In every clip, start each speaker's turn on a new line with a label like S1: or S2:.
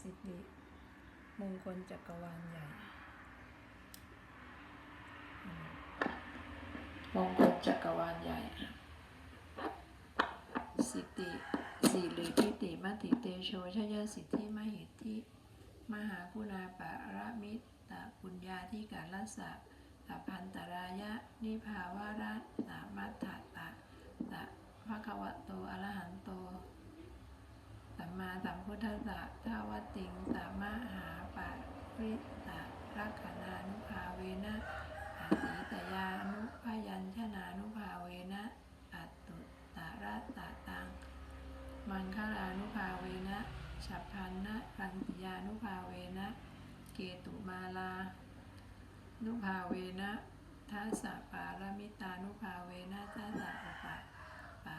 S1: สิริมงคลจักรวาลใหญ่ มงคลจักรวาลใหญ่ สิติสิริพิติมติเตโชชยสิทธิมหิทธิมหาคุณาปะระมิตตะปุญญาธิการลัสสะตะพันตรายะ นิภาวาระตะมัฏฐะตะตะภะคะวะโต อรหันโต สัมมาสัมพุทธัสสะทาวติงสัมมาหาปะริตะรักขณานุภาเวนะอาติตยานุพยัญชนานุภาเวนะอัตตุตะระตะตัง มังคลานุภาเวนะฉับพันนะรังติยานุภาเวนะ เกตุมาลา นุภาเวนะทัสสะปารมิตานุภาเวนะทัสสะปะปะ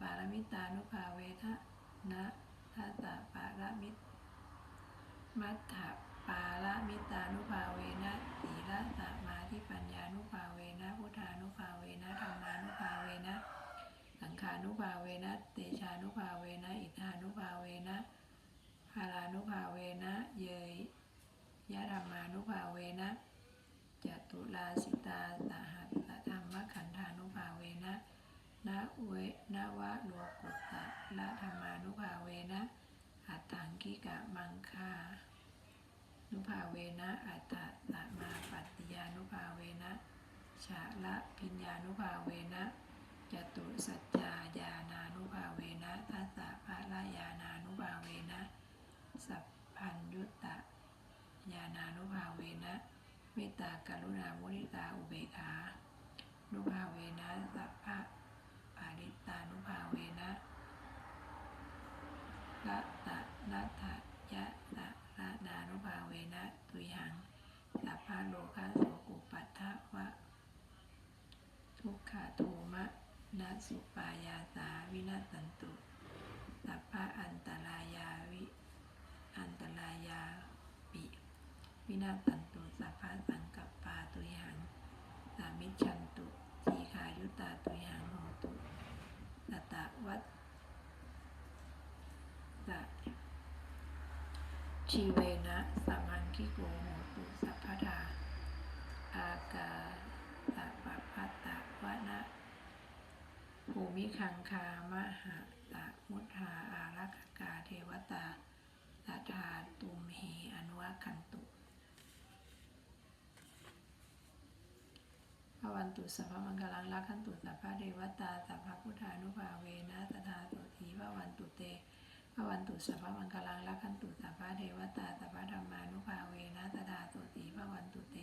S1: ปารมิตานุภาเวทะ นะทัสสะปารมิตมัตถปารมิตานุภาเวนะตีระสะมาทิปัญญานุภาเวนะพุทธานุภาเวนะธรรมานุภาเวนะสังขานุภาเวนะเตชานุภาเวนะอิทานุภาเวนะพารานุภาเวนะเยยยะธรรมานุภาเวนะจตุลาสิตาสหัสธรรมขันธานุภาเวนะนะเวนวะโลกุต ละธรรมานุภาเวนะอัตถังกิกะมังคานุภาเวนะอัตตะตมาปัตติยานุภาเวนะชาละพิญญานุภาเวนะจตุสัจจายานานุภาเวนะทัสสะภะละยานานุภาเวนะสัพพัญยุตตะยานานุภาเวนะเมตตากรุณามุนิตาอุเบกขานุภาเวนะสัพพะปาริตานุภาเวนะ ละตะนะทะยะตะละนานุภาเวนะตุยหังสัพพะโลกาโสกุปัฏฐวะทุกขโทมะนะสุปายาสาวินาสันตุสัพพะอันตรายาวิ อันตรายาปิวินาสันตุสัพพะสังกัปปาตุยหัง สามิจฉันตุทีขายุตาตุยหังโหตุตตะวัตตะ ชีเวนะสัมมันคิโกโหตุสัพพทาอากาตะปะพัตตะวะนะภูมิคังคามหะตะมุทาอารักกาเทวตาตถาตุมเหอนุวัคันตุพระวันตุสัพพมังคลังรักขันตุสัพพะเทวตาสัพพะพุทธานุภาเวนะตถาตุทีพระวันตุเต พระวันตุสัพพมังคลังรักขันตุสัพพะเทวตาสัพพะธรรมานุภาเวนะตถาตุทีพระวันตุเต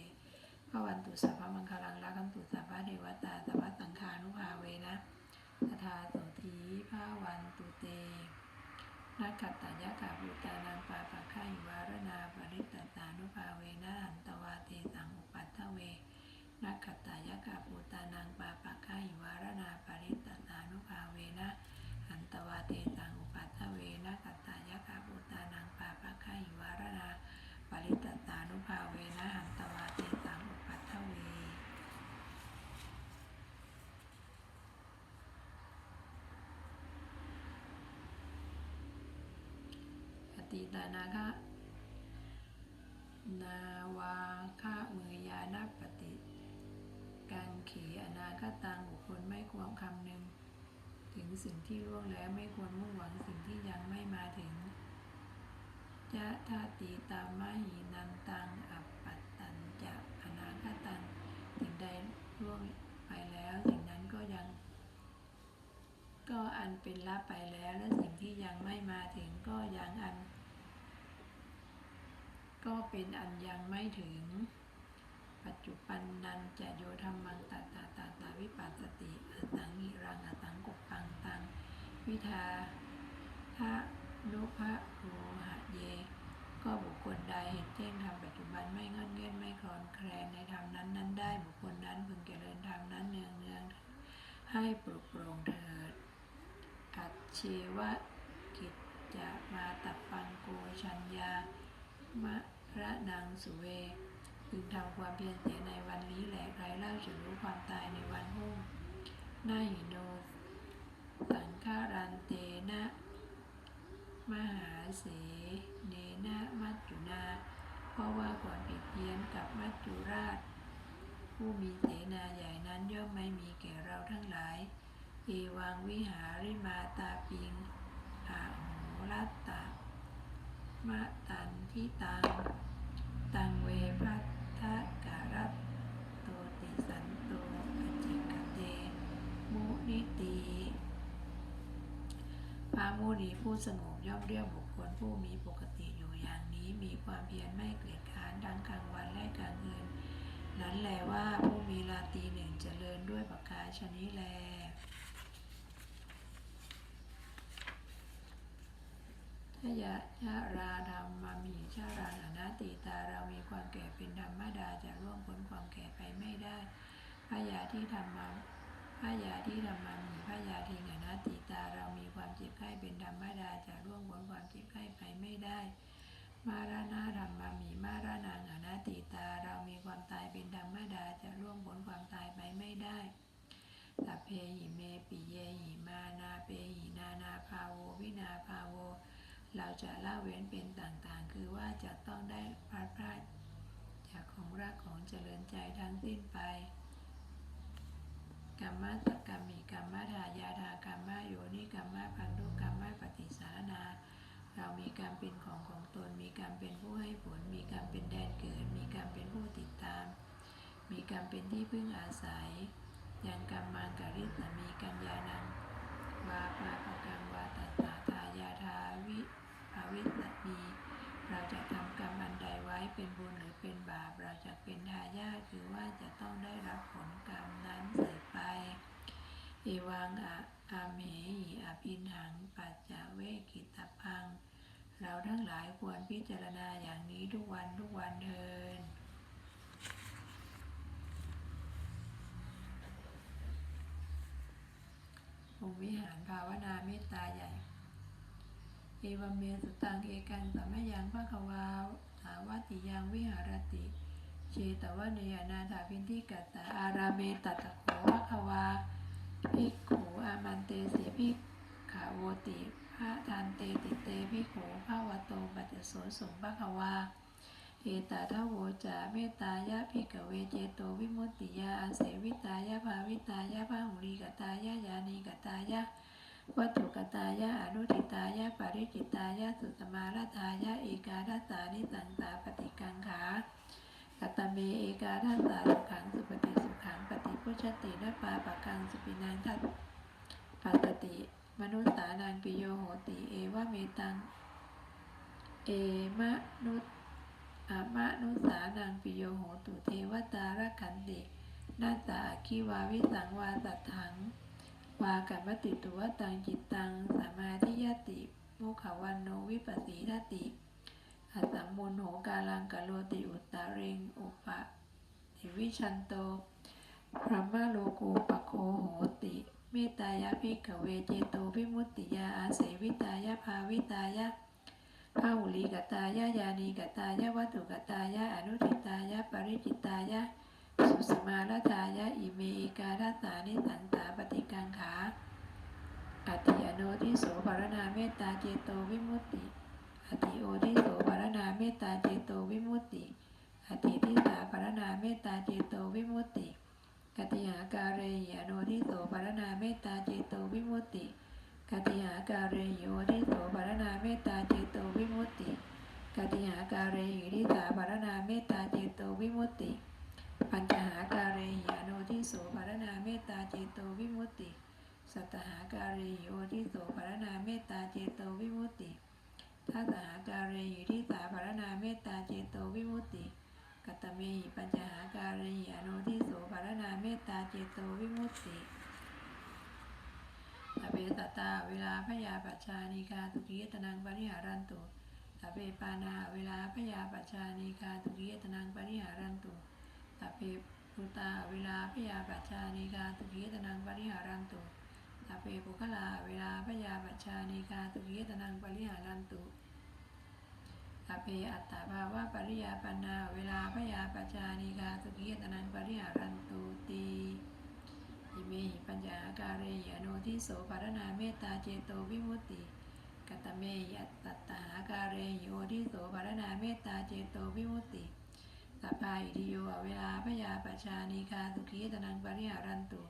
S1: พระวันตุสัพพะมังคลังรักันตุสัพพะเทวตาสัพพะสังฆานุภาเวนะตถาโสธีพระวันตุเตนักขัตตายะกาบุตานังปาปะฆาหิวารณาปริตตานุภาเวนะหันตวาเตสังอุปัตถเวนักขัตตายะกาบุตานังปาปะฆาหิวารณาปริตตตานุภาเวนะหันตวาเตสังอุปัตถเวนักขัตตายะกาบุตานังปาปะฆาหิวารณา ปริตตตานุภาเวนะหันตวาเตสังอุปัฏฐเว อ ติตานาคะ นาวาคะมือยานัปฏิกังขีอนาคตังบุคคลไม่ควรคำหนึ่ง ถึงสิ่งที่ล่วงแล้วไม่ควรมุ่งหวังสิ่งที่ยังไม่มาถึงยะธาติตามหินันตังอัปปัตตันจะอนาคตังสิ่งใดล่วงไปแล้วสิ่งนั้นก็ยัง ก็อันเป็นละไปแล้วและสิ่งที่ยังไม่มาถึงก็ยังอัน ก็เป็นอันยังไม่ถึง ปัจจุบันนันจะโยธรรมังตาตาตาตาวิปัสสติอตังหิรังอตังกบปังตัง วิทาทะนุภะโรหะเย ก็บุคคลใดเห็นแจ้งธรรมปัจจุบันไม่งอนเงื่อนไม่คลอนแคลนในธรรมนั้นนั้นได้บุคคลนั้นพึงเจริญธรรมนั้นเนืองเนืองให้ปลุกปลงเถิดอัจเชวะกิจจะมาตับปังโกชัญญามะ ระนังสุเวพึงทำความเพียรเสียในวันนี้แหละใครเล่าจะรู้ความตายในวันพรุ่งนาหิโน สังฆารันเตนะ มหาเส เนนะมาจุนา เพราะว่าก่อนผิดเพี้ยนกับมัจจุราช ผู้มีเสนาใหญ่นั้นย่อมไม่มีแก่เราทั้งหลาย เอวังวิหาริมาตาปิงอาโหรัตตะ มะตันทิตัง ตังเวพัทธการัตโตติสันโตอจิกเต มุนิตีพระมุนีผู้สงบย่อมเรียกบุคคลผู้มีปกติอยู่อย่างนี้มีความเพียรไม่เกลียดค้านทั้งกลางวันและกลางคืนนั้นแลว่าผู้มีราตรีหนึ่งเจริญด้วยประกาชนี้แล ยะชาราธรรมามีชาราอนาติตาเรามีความแก่เป็นธรรมดาจะร่วงพ้นความแก่ไปไม่ได้พยาที่ทำมาพยาที่ทำมามีพยาทิงอนาติตาเรามีความเจ็บไข้เป็นธรรมดาจะร่วงพ้นความเจ็บไข้ไปไม่ได้ มารานาธรรมามีมารานังอนาติตาเรามีความตายเป็นธรรมดาจะร่วงพ้นความตายไปไม่ได้สัพเพหิเมปิเยหิมานาเปหินานาภาโววินาภา เราจะละเว้นเป็นต่างๆ คือว่าจะต้องได้พลาดพลาดจากของรักของเจริญใจทั้งสิ้นไปกรรมะตกรรมีกรรมะทายาทากรรมะโยนิกรรมะพันธุกรรมะปฏิสารนา เรามีกรรมเป็นของของตน มีกรรมเป็นผู้ให้ผล มีกรรมเป็นแดนเกิด มีกรรมเป็นผู้ติดตาม มีกรรมเป็นที่พึ่งอาศัยยังกรรมังกริสมีกัญญานังวาปาปะกังวาตัสสะทายาทาวิ วิสมีเราจะทำกรรมอันใดไว้เป็นบุญหรือเป็นบาป เราจะเป็นทายาทคือว่าจะต้องได้รับผลกรรมนั้นสืบไป เอวังอะอาเมหิอภินหังปัจจเวกิตพัง เราทั้งหลายควรพิจารณาอย่างนี้ทุกวันทุกวันเทินองค์วิหารภาวนาเมตตาใหญ่ เอวเมสุตังเอกังสัมมยังภะควาสาวติยังวิหารติ เชตวเนยนาถาพินทิกัตตาอาราเมตัตตะโขภะควาภิกขุอามันเตเสภิกขาโวติพระทานเตติเตภิกขุภาวโตปัจจโสสงภะควาเอตาทะโวจาเมตายะภิกขเวเจโตวิมุตติยาอาเสวิตายะภาวิตายะภาหุลีกตายะยานีกตายะ วัตถุกตายะอนุทิตายะปริจิตายะสุตมาลทายะเอกาทัสสานิสังสาปฏิกังขากตเมเอกาทัสสาสุขังสุปฏิสุขังปฏิพุชตินปาปะกังสุปินังทัสปัสติ มนุสสานังปิโยโหติเอวะเมตัง เอมะนุอามะนุสานังปิโยโหตุเทวตารักขันตินาตาคิวาวิสังวาสัตถัง วากัมมติตุวตังจิตตังสมาธิยติมุขวันโนวิปัสสีทติอัสสัมมุนโหกาลังกะโลติอุตตาเรงอุปะติวิชันโตพระมะโลกูปะโคโหติเมตายะภิกเวเจโตวิมุตติยาอาเสวิตายะภาวิตายะพาหุลีกตายะยานีกตายะวัตุกตายะอนุทิตายะปริจิตายะ สุสมาลทายะอิเมอิกาทัสานิสังสาปฏิกังขาอัติอโนทิโสภารณาเมตตาเจโตวิมุตติอติโอทิโสภารณาเมตตาเจโตวิมุตติอติทิสาภารณาเมตตาเจโตวิมุตติกติหาการเรยอโนทิโสภารณาเมตตาเจโตวิมุตติกติหาการเรโยทิโสภารณาเมตตาเจโตวิมุตติกติหาการเรหิทิสาภารณาเมตตาเจโตวิมุตติ ปัญจหาการเรหิอโนทิโสภารณาเมตตาเจโตวิมุตติ สัตหาการเรหิโอทิโสภารณาเมตตาเจโตวิมุตติทัสสหาการเรหิทิสาภารณาเมตตาเจโตวิมุตติ กัตตเมหิปัญจหาการเรหิอโนทิโสภารณาเมตตาเจโตวิมุตติสพเปสัตตาเวลาพยาปัจชานิกาตุกิยตนังปริหารันตุสพเปปานาเวลาพยาปัจชานิกาตุกิยตนังปริหารันตุ สพเปปุตตาเวลาพยาปัจชานิกาตุกิยตนังปริหารันตุสพเปปุคลาเวลาพยาปัจชานิกาตุกิยตนังปริหารันตุสพเปอัตตาภาวะปริยาปนาเวลาพยาปัจชานิกาตุกิยตนังปริหารันตุตีอิเมหิปัญญาการเรยโนทิโสภารณาเมตตาเจโตวิมุตติกตเมยัตตาการเรหิโอทิโสภารนาเมตตาเจโตวิมุตติ สัพพาอิทิโยเวลาพยาปชานิคาสุขีตนังปริหารันตุ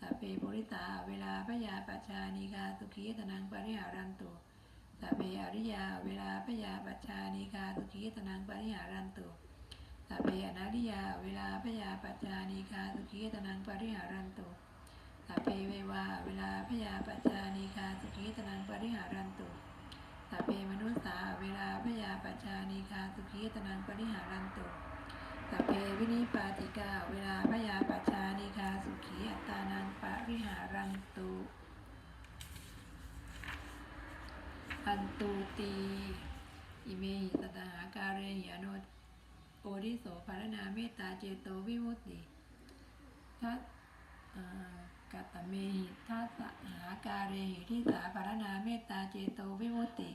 S1: สัพเพปุริตาเวลาพยาปชานิคาสุขีตนังปริหารันตุสัพเพอริยาเวลาพยาปชานิคาสุขีตนังปริหารันตุสัพเพอนาริยาเวลาพยาปชานิคาสุขีตนังปริหารันตุสัพเพเววาเวลาพยาปัจจานิคาสุขีตนังปริหารันตุสัพเพมนุสสาเวลาพยาปัจจานิคาสุขีตนังปริหารันตุ สัพเพวินิปาติกา เวลาพยาปัจจานิคาสุขีอัตตานังปะริหารันตุอันตูตีอิเมหิตตหาการเรหิอนุโอริโสภารนาเมตตาเจโตวิมุตติทัตกัตเมหิทัสหาการเรหิทิสาภารนาเมตตาเจโตวิมุตติ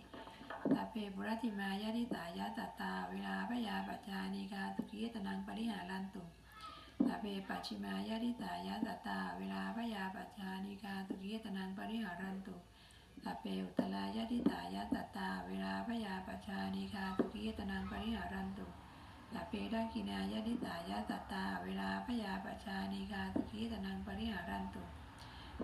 S1: สัพเพปุรติมายาทิสายาตตา เวลาพยาปัจจานิกาสุขีตนังปริหารันตุสัพเพปัจฉิมายาทิสายาตตา เวลาพยาปัจจานิกาสุขีตนังปริหารันตุสัพเพอุตตรายาทิสายาตตา เวลาพยาปัจจานิกาสุขีตนังปริหารันตุสัพเพดักขินายะดิสายะตตา เวลาพยาปชานิกาสุขีตนังปริหารันตุ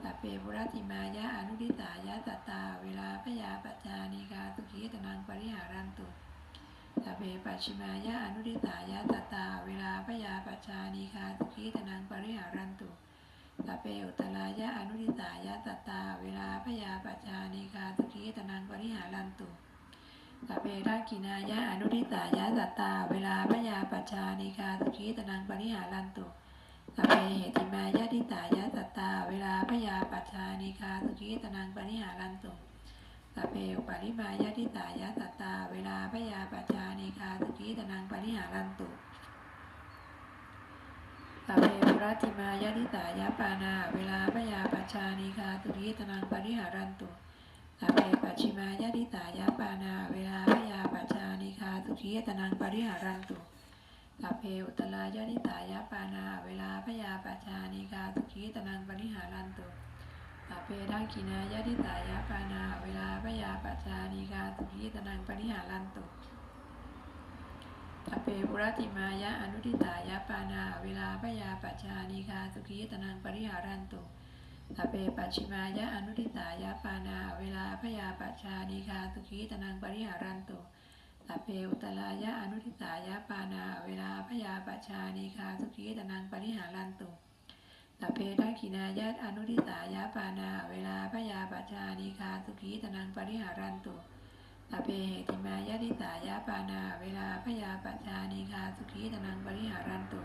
S1: สัพเพปุรติมายะอนุดิสายะสัตตา เวลาพยาปชานิกาสุขีตนังปริหารันตุสัพเพปัจฉิมายะอนุดิสายะสัตตา เวลาพยาปชานิกาสุขีตนังปริหารันตุสัพเพอุตตรายะอนุดิสายะสัตตา เวลาพยาปชานิกาสุขีตนังปริหารันตุสัพเพทักขินายะอนุทิตายะสัตตา เวลาพยาปัจจานิกาสุขีตนังปริหารันตุ สัพเพเหติมายะทิตายะสัตตา เวลาพยาปัจจานิกาสุขีตนังปริหารันตุสัพเพอุปาริมายะทิตายะสัตตา เวลาพยาปัจจานิกาสุขีตนังปริหารันตุสัพเพปุรติมายะทิตายะปานา เวลาพยาปัจจานิกาสุขีตนังปริหารันตุสัพเพปัจฉิมายะดิตายะปานา เวลาพยาปัจจานิคาสุขีตนังปริหารันตุ สัพเพอุตตรายะดิตายะปานา เวลาพยาปัจานิคาสุขีตนังปริหารันตุสัพเพทักขินายะดิตายะปานา เวลาพยาปัจานิคาสุขีตนังปริหารันตุสัพเพปุรติมายะอนุทิตายะปานา เวลาพยาปัจานิคาสุขีตนังปริหารันตุสัพเพปัจฉิมายะอนุทิตายะปานา เวลาพยาปัจานิคาสุขีตนังปริหารันตุ สัพเพอุตตรายะอนุทิตายะปานา เวลาพยาปัจชานิคาสุขีตนังปริหารันตุสัพเพทักขินายะอนุทิตายะปานา เวลาพยาปัจชานิคาสุขีตนังปริหารันตุสัพเพเหติมายะทิตายะปานา เวลาพยาปัจชานิคาสุขีตนังปริหารันตุ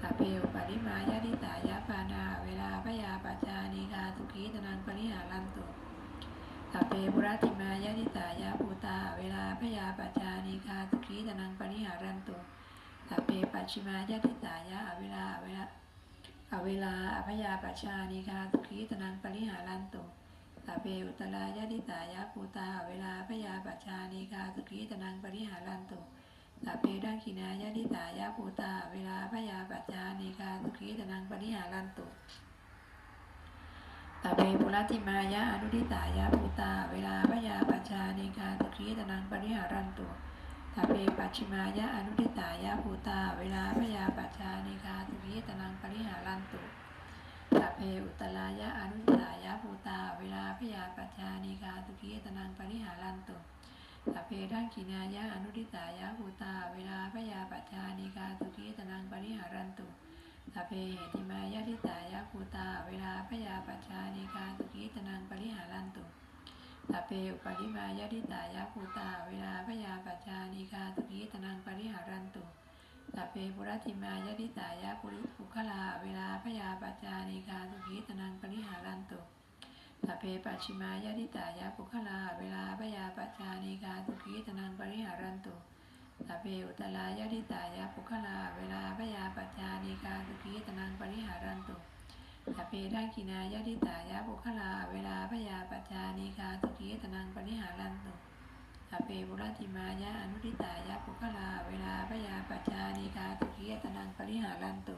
S1: สัพเพอุปริมายะดิตายะปานา เวลาพยาปัจจานิคาสุขีตนังปริหารันตุ สัพเพปุรติมายะดิตายะภูตา เวลาพยาปัจจานิคาสุขีตนังปริหารันตุสัพเพปัจฉิมายะดิตายะอเวลาเวลาอเวลาอภยาปัจจานิคาสุขีตนังปริหารันตุสัพเพอุตรายะดิตายะภูตา เวลาพยาปัจจานิคาสุขีตนังปริหารันตุสัพเพดังขินายะดิตายะภูตา เวลาพยาปัจจานิกาสุขีตนังปริหารันตุ สัพเพปุรติมายะอนุดิตายะภูตา เวลาพยาปัจจานิกาสุขีตนังปริหารันตุสัพเพปัจฉิมายะอนุดิตายะภูตา เวลาพยาปัจจานิกาสุขีตนังปริหารันตุสัพเพอุตตรายะอนุดิตายะภูตา เวลาพยาปัจจานิกาสุขีตนังปริหารันตุสัพเพทังกินายะอนุทิตายะภูตา เวลาพยาปัจจานิกาสุขีตนังปริหารันตุ สัพเพติมายะทิตายะภูตา เวลาพยาปัจจานิกาสุขีตนังปริหารันตุสัพเพอุปริมายะทิตายะภูตา เวลาพยาปัจจานิกาสุขีตนังปริหารันตุสัพเพปุรติมายะทิตายะปุริภุคลา เวลาพยาปัจจานิกาสุขีตนังปริหารันตุสัพเพปัจฉิมายะดิตายะปุคลา เวลาพยาปัจจานิกาสุขีตนังปริหารันตุ สัพเพอุตตรายะดิตายะปุคลา เวลาพยาปัจจานิกาสุขีตนังปริหารันตุสัพเพทังกินายะดิตายะปุคลา เวลาพยาปัจจานิกาสุขีตนังปริหารันตุสัพเพบุรติมายะอนุทิตายะปุคลา เวลาพยาปัจจานิกาสุขีตนังปริหารันตุ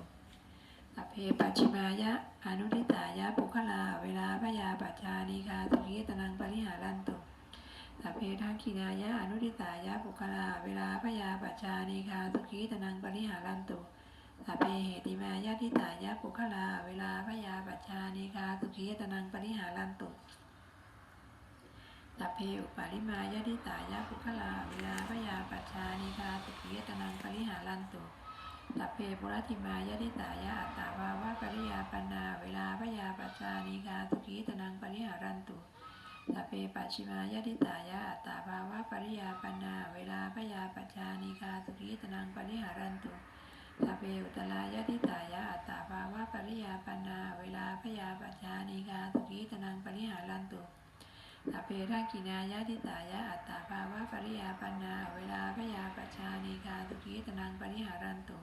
S1: สัพเพปัจฉิมายะอนุทิตายะปุคลา เวลาพยาปัจจานิกาสุขีตนังปริหารันตุ สัพเพทังคินายะอนุทิตายะปุคลา เวลาพยาปัจจานิคาสุขีตนังปริหารันตุสัพเพเหติมายะทิตายะปุคลา เวลาพยาปัจจานิคาสุขีตนังปริหารันตุสัพเพอุปาริมายะทิตายะปุคลา เวลาพยาปัจจานิคาสุขีตนังปริหารันตุสัพเพปุรติมายะทิตายะอัตตาวาวะปริยาปนา เวลาพยาปัจจานิคาสุขีตนังปริหารันตุ สเพปัจฉิมายะทิตายะอัตตาภาวะปริยาปนา เวลาพยาปัจจานิกาสุขีตนังปริหารันตุสเพอุตลายะทิตายะอัตตาภาวะปริยาปนา เวลาพยาปัจจานิกาสุขีตนังปริหารันตุสเพทักินายะทิตายะอัตตาภาวะปริยาปนา เวลาพยาปัจจานิกาสุขีตนังปริหารันตุ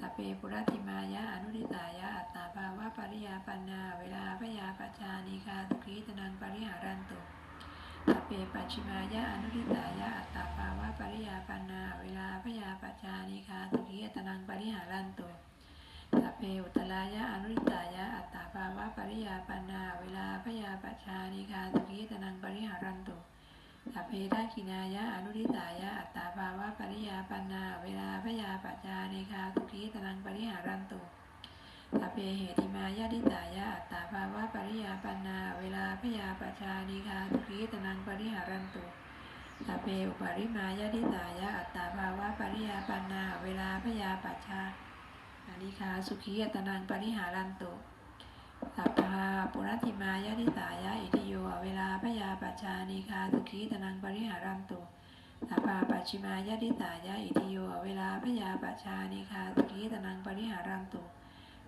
S1: สัพเพปุรติมายะอนุริตายะอัตตาภาวะปริยาปันนา เวลาพยาปัจจานิกาสุขีตนังปริหารันตุสัพเพปัจฉิมายะอนุริตายะอัตตาภาวะปริยาปันนา เวลาพยาปัจจานิกาสุขีตนังปริหารันตุสัพเพอุตลายะอนุริตายะอัตตาภาวะปริยาปันนา เวลาพยาปัจจานิกาสุขีตนังปริหารันตุ สัพเพทักินายะอนุริตายะอัตตาภาวะปริยาปันนา เวลาพยาปัจจานิคาสุขีตนังปริหารันตุสัพเพเหติมายะทิตายะอัตตาภาวะปริยาปันนา เวลาพยาปัจจานิคาสุขีตนังปริหารันตุสัพเพอุปริมายะทิตายะอัตตาภาวะปริยาปันนาเวลาพยาปัจจานิคาสุขีตนังปริหารันตุ สัพพาปุรัติมายะทิตายะอิติโยเวลาพยาปัจจานิคาสุขีตนังปริหารันตุสัพพาปัจฉิมายะทิตายะอิติโยเวลาพยาปัจจานิคาสุขีตนังปริหารันตุ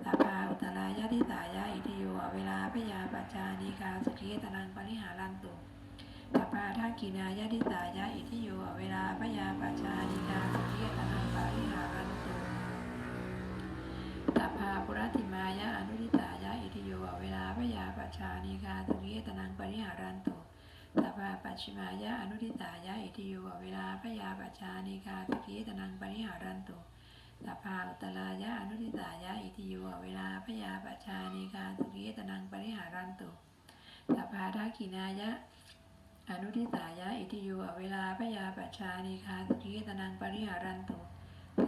S1: สัพพาอุตรายะทิตายะอิติโยเวลาพยาปัจจานิคาสุขีตนังปริหารันตุสัพพาทักขินายะทิตายะอิติโยเวลาพยาปัจจานิคาสุขีตนังปริหารันตุสัพพาปุรัติมายะอนุทิตายะ ทิโยเวลาพยาปัจจานิกาตุเกตนังปริหารันตุสัพพาปัจฉิมายะอนุทิตายะอิทิโยเวลาพยาปัจจานิกาตุเกตนังปริหารันตุสัพพาอุตรายะอนุทิตายะอิทิโยเวลาพยาปัจจานิกาตุเกตนังปริหารันตุสัพพาทักขินายะอนุทิตายะอิทิโยเวลาพยาปัจจานิกาตุเกตนังปริหารันตุ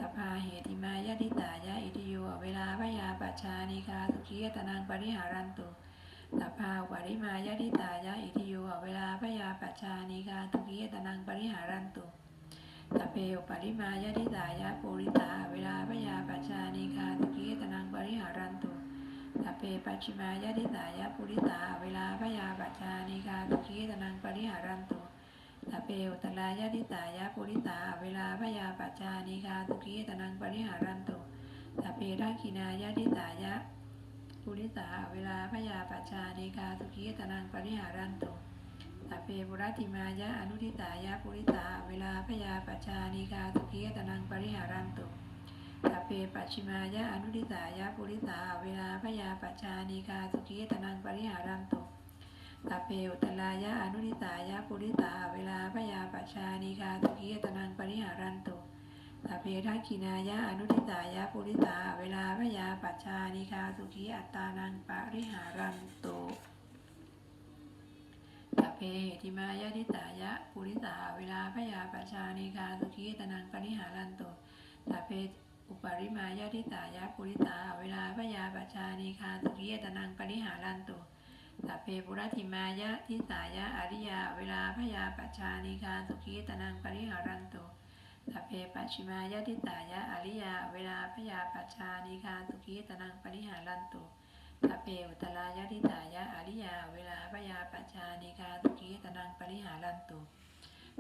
S1: สัพพาเหติมายะทิตายะอิติโยเวลาพยาปัจจานิกาสุขียตนังปริหารันตุสัพพาอุปาริมายะทิตายะอิติโยเวลาพยาปัจจานิกาสุขียตนังปริหารันตุสัพเพอปริมายะทิตายะปุริตา เวลาพยาปัจจานิกาสุขียตนังปริหารันตุสัพเพปัจฉิมายะทิตายะปุริตา เวลาพยาปัจจานิกาสุขียตนังปริหารันตุ สัพเพอุตรายะทิตายะปุริตา เวลาพยาปัจจานิคาสุขีตนังปริหารันตุสัพเพทักินายะทิตายะปุริตา เวลาพยาปัจจานิคาสุขีตนังปริหารันตุสัพเพปุรติมายะอนุทิตายะปุริตา เวลาพยาปัจจานิคาสุขีตนังปริหารันตุสัพเพปัจฉิมายะอนุทิตายะปุริตา เวลาพยาปัจจานิคาสุขีตนังปริหารันตุ สัพเพอุตรายะอนุริตายะปุริตาเวลาพยาปัจจานิกาตุกิยตนังปริหารันตุสัพเพทักขินายะอนุริตายะปุริตาเวลาพยาปัจจานิกาสุขีอัตตานังปริหารันตุสัพเพเหติมายะทิตายะปุริตาเวลาพยาปัจจานิกาสุขีตนังปริหารันตุสัพเพอุปริมายะทิตายะปุริตาเวลาพยาปัจจานิกาสุขีตนังปริหารันตุ สัพเพปุรติมายะทิสายะอริยาเวลาพยาปัจจานิคาสุขีตนังปริหารันตุสัพเพปัจฉิมายะทิสายะอริยาเวลาพยาปัจจานิคาสุขีตนังปริหารันตุสัพเพอุตรายะทิสายะอริยาเวลาพยาปัจจานิคาสุขีตนังปริหารันตุ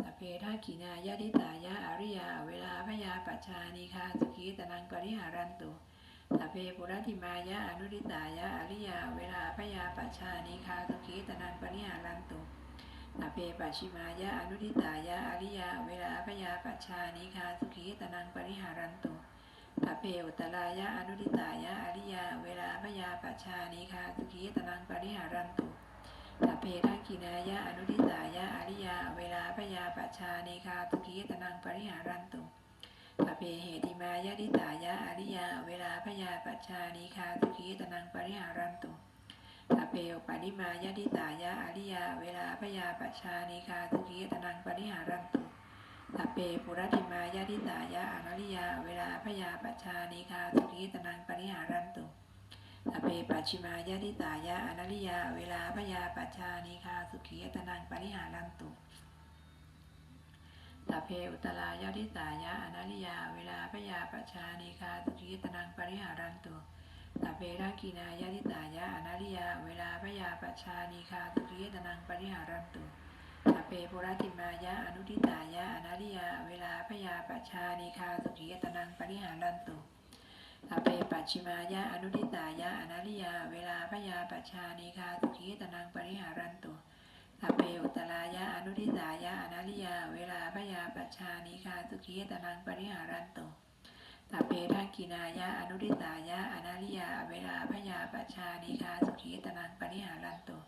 S1: สัพเพทักขินายะทิสายะอริยาเวลาพยาปัจจานิคาสุขีตนังปริหารันตุ สัพเพปุรติมายะอนุริตายะอริยา เวลาพยาปัชานิคาสุขีตนังปริหารันตุสัพเพปัจฉิมายะอนุริตายะอริยา เวลาพยาปัชานิคาสุขีตนังปริหารันตุสัพเพอุตรายะอนุริตายะอริยา เวลาพยาปัชานิคาสุขีตนังปริหารันตุสัพเพทักขินายะอนุริตายะอริยา เวลาพยาปัชานิคาสุขีตนังปริหารันตุ สัพเพเหติมายะทิตายะอริยา เวลาพยาปัจจานิคาสุขีตนังปริหารันตุสัพเพอุปาริมายะดิตายะอริยาเวลาพยาปชชานิคาทุกีตนังปริหารันตุสัพเพปุรติมายะดิตายะอาริยา เวลาพยาปชชานิคาทุกีตนังปริหารันตุสัพเพปัจฉิมายะดิตายะอาริยา เวลาพยาปชชานิคาสุขีตนังปริหารันตุ สัพเพอุตรายาทิตายะอนาริยา เวลาพยาปชชานิคาสุขีตนังปริหารันตุสัพเพรักีนายาทิตายะอนาริยา เวลาพยาปชชานิคาสุขีตนังปริหารันตุสัพเพปุรติมายะอนุทิตายะอนาริยา เวลาพยาปชชานิคาสุขีตนังปริหารันตุสัพเพปัจฉิมายะอนุทิตายะอนาริยา เวลาพยาปชชานิคาสุขีตนังปริหารันตุ สัพเพอุตรายะอนุทิสายะอนาริยา เวลาพยาปัจชานิคาสุขีตนังปริหารันตุสัพเพทังกินายะอนุทิสายะอนาริยา เวลาพยาปัจชานิคาสุขีตนังปริหารันตุ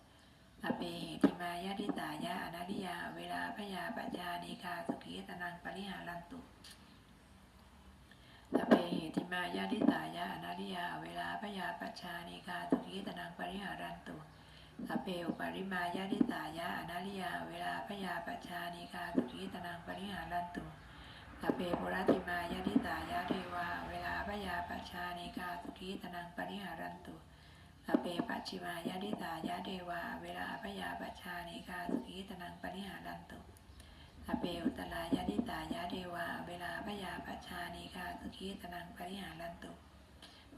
S1: สัพเพเหติมายะทิสายะอนาริยา เวลาพยาปัจชานิคาสุขีตนังปริหารันตุสัพเพเหติมายะทิสายะอนาริยา เวลาพยาปัจชานิคาสุขีตนังปริหารันตุ สัพเพอุปริมายาทิตายะอนาริยา เวลาพยาปัจชานิคาสุขีตนังปริหารันตุสัพเพปุรติมายาทิตายะเทวา เวลาพยาปัจชานิคาสุขีตนังปริหารันตุสัพเพปัจฉิมายาทิตายะเทวา เวลาพยาปัจชานิคาสุขีตนังปริหารันตุสัพเพอุตรายาทิตายะเทวา เวลาพยาปัจชานิคาสุขีตนังปริหารันตุ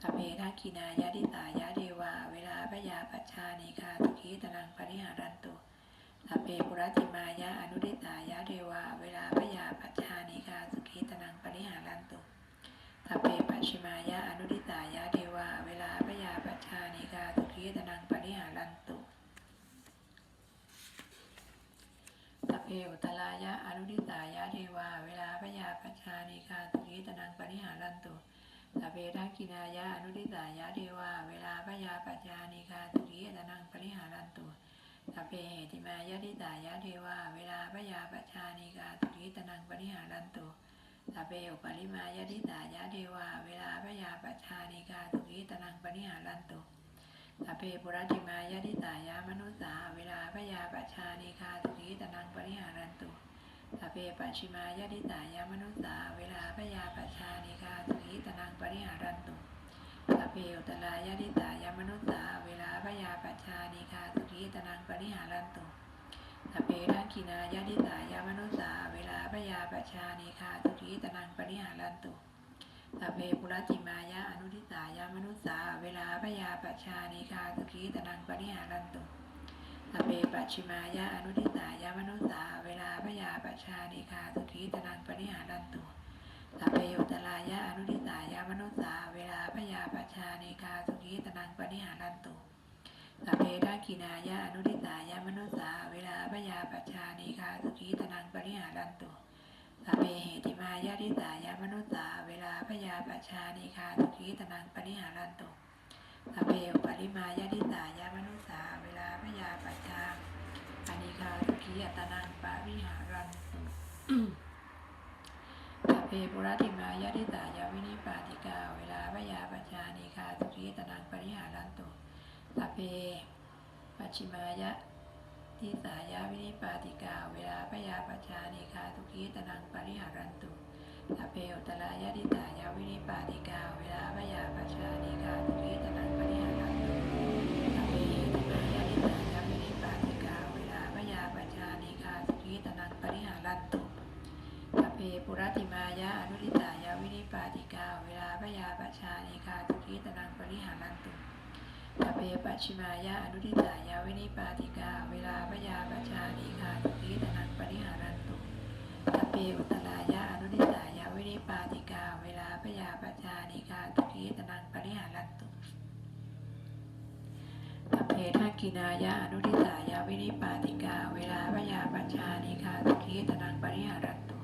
S1: สเพทักินายะดิตายะเดวา เวลาพยาปัจชานิคาสุขีตนังปริหารันตุสเพปุรติมายะอนุดิตายะเดวา เวลาพยาปัจชานิคาสุขีตนังปริหารันตุสเพปัจฉิมายะอนุดิตายะเดวา เวลาพยาปัจชานิคาสุขีตนังปริหารันตุสเพอุตรายะอนุดิตายะเทวา เวลาพยาปัจชานิคาสุขีตนังปริหารันตุ สเพทักินายะอนุทิตายะเทวา เวลาพยาปัจจานิคาสุขีตนังปริหารันตุสัพเพเหติมายะทิตายะเทวา เวลาพยาปัจจานิคาสุขีตนังปริหารันตุสัพเพอุปริมายะทิตายะเทวา เวลาพยาปัจจานิคาสุขีตนังปริหารันตุสัพเพปุรติมายะทิตายะมนุสสา เวลาพยาปัจจานิคาสุขีตนังปริหารันตุ สัพเพปัจฉิมายะดิตายามนุสสาเวลาพยาปัชานิคาสุขีตนังปริหารันตุสัพเพอุตรายะดิตายามนุสสาเวลาพยาปัชานิคาสุขีตนังปริหารันตุสัพเพทังคินายะดิตายามนุสสาเวลาพยาปัชานิคาสุขีตนังปริหารันตุสัพเพปุรติมายะอนุทิตายามนุสสาเวลาพยาปัชานิคาสุขีตนังปริหารันตุ สเพปัจฉิมายะอนุทิตายามนุสสา เวลาพยาปัชานิคาสุขีตนังปริหารันตุสัพเพอุตรายะอนุทิตายามนุสสา เวลาพยาปัชานิคาสุขีตนังปริหารันตุสัพเพทักินายะอนุทิตายามนุสสา เวลาพยาปัชานิคาสุขีตนังปริหารันตุสัพเพเหติมายะทิตายามนุสสา เวลาพยาปัชานิคาสุขีตนังปริหารันตุ สเพอุปาริมายะทิตายามนุสาเวลาพยาปัจจาอานิคาสุขีอัตนังปาริหารันตุสัพเพปุรติมายะทิตายาวินิปาติกา เวลาพยาปัจจานิคาสุขีอัตนังปริหารันตุสเพปัจฉิมายะทิสายาวินิปาติกา เวลาพยาปัจจานิคาสุขีตนังปริหารันตุ สัพเพอุตรายะทิตายาวินิปาติกาเวลาพยาปัจจานิคาสุขีตนังปริหารันตุสัพเพเหติมายะทิตายาวินิปาติกาเวลาพยาปัจจานิคาสุขีตนังปริหารันตุสัพเพปุรติมายะอนุทิตายาวินิปาติกาเวลาพยาปัจจานิคาสุขีตนังปริหารันตุสัพเพปัจฉิมายะอนุทิตายาวินิปาติกาเวลาพยาปัจจานิคาสุขีตนังปริหารันตุสัพเพอุตรายะอนุทิตา วินิปาติกา เวลาพยาปัจจานิคาสุขีตนังปริหารันตุสัพเพทกินายะอนุทิตายาวินิปาติกาเวลาพยาปัจจานิคาสุขีตนังปริหารันตุ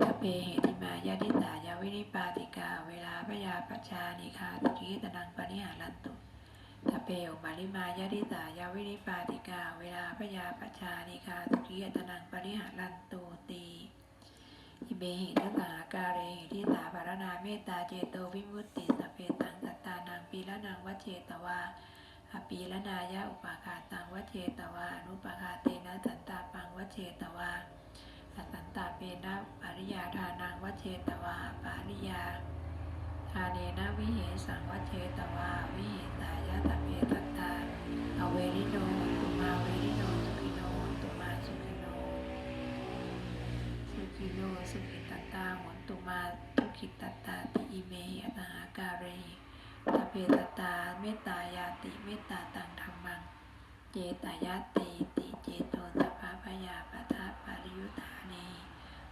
S1: สัพเพเหติมายะทิตายาวินิปาติกาเวลาพยาปัจจานิคาสุขีตนังปริหารันตุสัพเพอุมาริมายะทิตายาวินิปาติกาเวลาพยาปัจจานิคาสุขีตนังปริหารันตุตี อิเมหิทัสสาการเรหิทิสาภารณาเมตตาเจโตวิมุตติสเพตังสัตตานังปีละนังวัจเจตวาอปีละนายะอุปาคาตังวเชตวาอนุปาคาเตนะสันตาปังวเชตวาสันตาเปนะปริยาทานังวเชตวาปาริยาทาเนนะวิเหสังวเชตวาวิเหสายะตะเปตัตตาอเวริโนตุมาเวริโน สุขิโนสุขิตตาหนตุมาทุขิตตาติอิเมหิอตหาการิตาเพตตาเมตตายาติเมตตาตังธรรมัง เจตายาติติเจโตสัพพะพยาปทะปาริยุทานี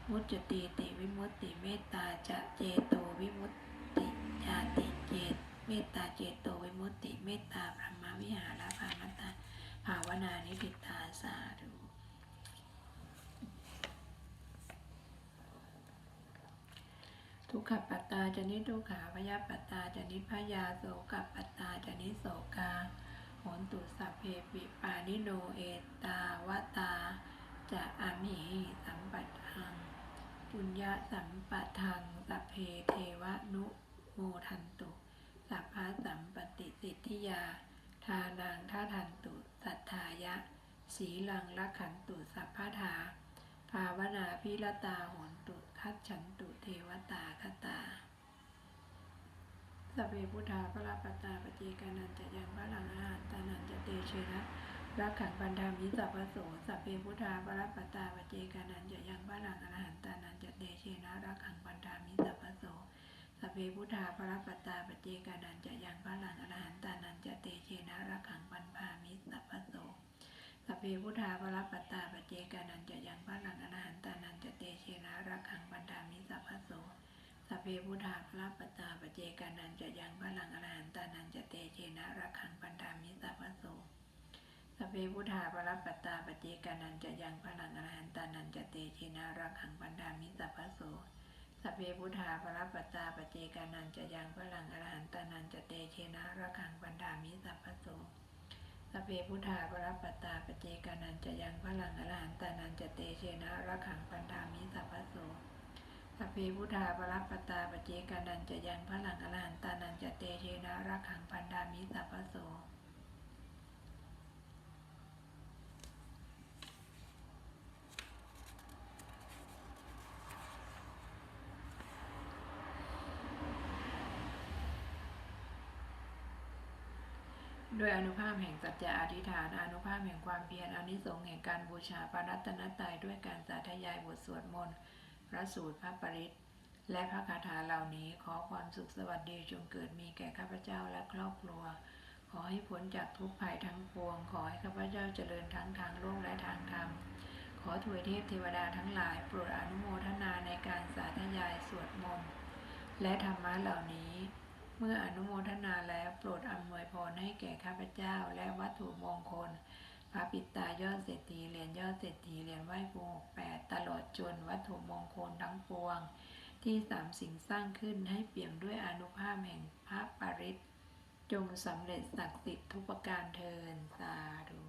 S1: มุจจติติวิมุตติเมตตาจะเจโตวิมุตติญาติเจตเมตตาเจโตวิมุตติเมตตาพรหมวิหารภามตาภาวนานิพิตาสาธุ ทุกขปัตตาจนิทุกขาพยาปัตตาจนิพยาโสกัปปัตตาจนิโสกาโหนตุสัพเพปิปานิโนเอตาวตาจะอามิสัมปัตทังปุญญาสัมปะทังสัพเพเทวนุโมทันตุสัพพะสัมปติสิทธิยา ทานังท่าทันตุ สัทธายะ สีลังละขันตุสัพพะทา ภาวนาพิรตาโหนตุคัจฉันตุเทวตาคตาสพเพพุทธาพระปตาปเจกานันจะยังพระหลังอาหารตานันจะเตเชนะรักขังปันธามิสัพพโสสัพเพพุทธาพระปตาปเจกานันจะยังพระหลังอาหารตานันจะเตเชนะรักขังปันธามิสัพพโสสัพเพพุทธาพระปตาปเจกานันจะยังพระหลังอาหารตานันจะเตเชนะรักขังปันธามิสัพพโส สัพเพพุทธาภรปัตตาปเจกานันจะยังพระลังอรหันตานันจะเตเชนะรักขังบันดามิสัพพโสสัพเพพุทธาภรปัตตาปเจกานันจะยังพระลังอรหันตานันจะเตเชนะรักขังบันดามิสัพพโสสัพเพพุทธาภรปัตตาปเจกานันจะยังพระลังอรหันตานันจะเตเชนะรักขังบันดามิสัพพโสสัพเพพุทธาภรปัตตาปเจกานันจะยังพระลังอรหันตานันจะเตเชนะรักขังบันดามิสัพพโส สัพเพพุทธาปรปัตตาปเจกานันจะยังพระลังอรหันตานันจะเตเชนะระขังปันธามิสัพพโสสัพเพพุทธาปรปัตตาปเจกานันจะยังพระลังอรหันตานันจะเตเชนะระขังปันธามิสัพพโส ด้วยอนุภาพแห่งสัจจะอธิษฐานอนุภาพแห่งความเพียรอนิสงส์แห่งการบูชาปารัตนตรัยด้วยการสาธยายบทสวดมนต์พระสูตรพระปริตและพระคาถาเหล่านี้ขอความสุขสวัสดีจงเกิดมีแก่ข้าพเจ้าและครอบครัว ขอให้พ้นจากทุกภัยทั้งปวง ขอให้ข้าพเจ้าเจริญทั้งทางโลกและทางธรรม ขอถวยเทพเทวดาทั้งหลายโปรดอนุโมทนาในการสาธยายสวดมนต์และธรรมะเหล่านี้ เมื่ออนุโมทนาแล้วโปรดอำนวยพรให้แก่ข้าพเจ้าและวัตถุมงคล พระปิตายอดเศรษฐีเหรียญยอดเศรษฐีเหรียญไหว้ปูหกแปดตลอดจนวัตถุมงคลทั้งปวง ที่สามสิ่งสร้างขึ้นให้เปี่ยมด้วยอนุภาพแห่งพระปริศจงสำเร็จศักดิ์สิทธิ์ทุกประการเทินสาธุ